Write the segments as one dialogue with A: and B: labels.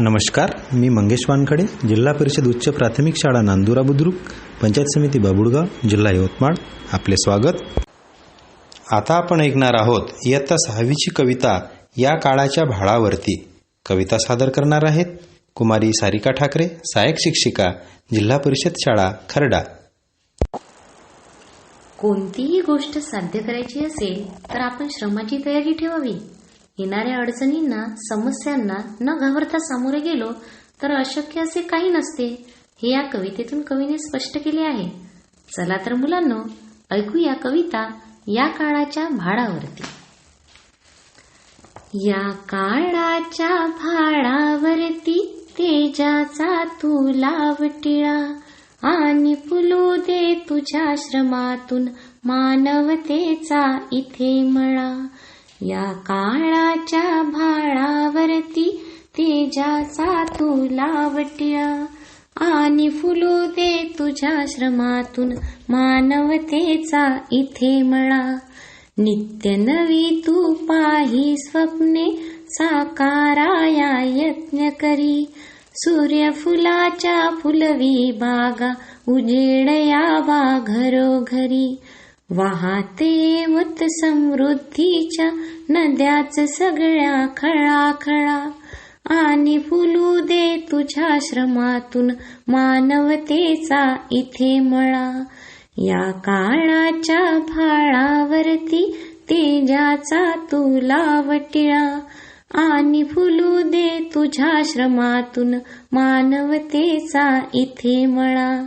A: नमस्कार मी मंगेश वानखडे जिल्हा परिषद उच्च प्राथमिक शाळा नांदुरा बुद्रुक पंचायत समिती बाबुळगाव जिल्हा यवतमाळ. आपले स्वागत. आता आपण ऐकणार आहोत इयत्ता सहावीची कविता या काळाच्या भाळावरती. कविता सादर करणार आहेत कुमारी सारिका ठाकरे सहाय्यक शिक्षिका जिल्हा परिषद शाळा खरडा.
B: कोणतीही गोष्ट साध्य करायची असेल तर आपण श्रमाची तयारी ठेवावी. येणाऱ्या अडचणींना समस्यांना न घाबरता सामोरे गेलो तर अशक्य असे काही नसते हे या कवितेतून कवीने स्पष्ट केले आहे. चला तर मुलांनो ऐकूया कविता या काळाच्या भाडावरती या काळाच्या भाडावरती तेजाचा तू लावटिळा आणि फुलू दे तुझ्या श्रमातून मानवतेचा इथे मळा. या काळाच्या भाळावरती तेजाचा तू लावट्या. आणि फुलू दे तुझ्या श्रमातून मानवतेचा इथे मळा. नित्य नवी तू पाही स्वप्ने साकाराया यत्न करी. सूर्यफुलाच्या फुलवी बागा उजेडया यावा घरोघरी वाहते येवत समृद्धीच्या नद्याच सगळ्या खळाखळा. आणि फुलू दे तुझ्या श्रमातून मानवतेचा इथे मळा. या काळाच्या फाळावरती तेजाचा तुला वटिळा. आणि फुलू दे तुझ्या श्रमातून मानवतेचा इथे मळा.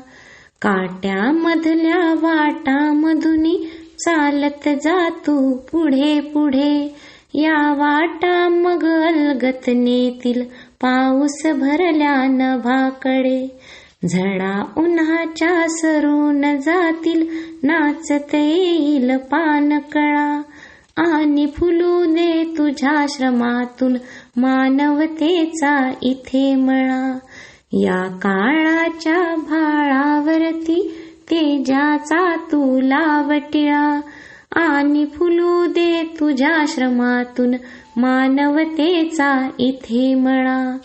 B: काट्यामधल्या वाटामधुनी चालत जा तू पुढे पुढे. या वाटा मग अलगत नेतील पाऊस भरल्या नभाकडे. झडा उन्हाच्या सरून जातील नाचत येईल पानकळा. आणि फुलू दे तुझ्या श्रमातून मानवतेचा इथे मळा. या काळाच्या भाळावरती तेजाचा तू लावटिळा आणि फुलू दे तुझ्या श्रमातून मानवतेचा इथे मळा.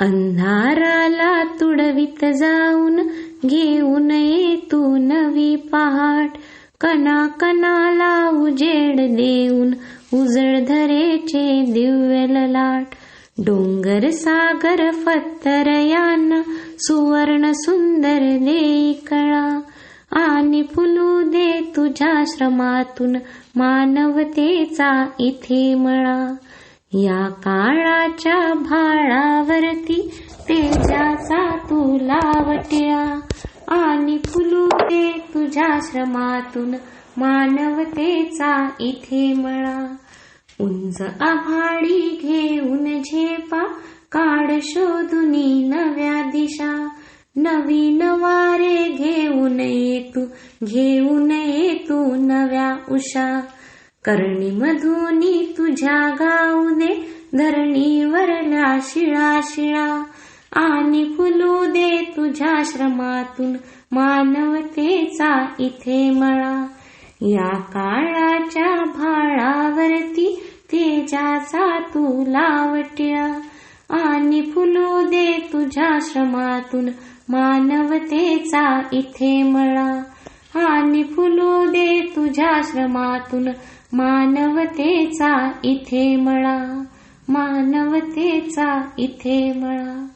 B: अंधाराला तुडवीत जाऊन घेऊन ये तू नवी पहाट. कणा कणाला उजेड देऊन उजळ धरेचे दिव्य ललाट. डोंगर सागर फत्तरयाना सुवर्ण सुंदर देई कळा आणि फुलू दे तुझ्या श्रमातून मानवतेचा इथे मळा. या काळाच्या भाळावरती तेजाचा तू लावट्या. आणि फुलू दे तुझ्या श्रमातून मानवतेचा इथे मळा. उंच आभाडी घेऊन झेपा काढ शोधुनी नव्या दिशा. नवीन वारे घेऊन ये तू घेऊन ये तू नव्या उषा. करणी मधुनी तुझ्या गाऊ दे धरणीवरल्या शिळा शिळा. आणि फुलू दे तुझ्या श्रमातून मानवतेचा इथे मळा. या काळाच्या भाळावरती ज्याचा तू लावट्या आणि फुलू दे तुझ्या श्रमातून मानवतेचा इथे मळा. आणि फुलू दे तुझ्या श्रमातून मानवतेचा इथे मळा. मानवतेचा इथे मळा.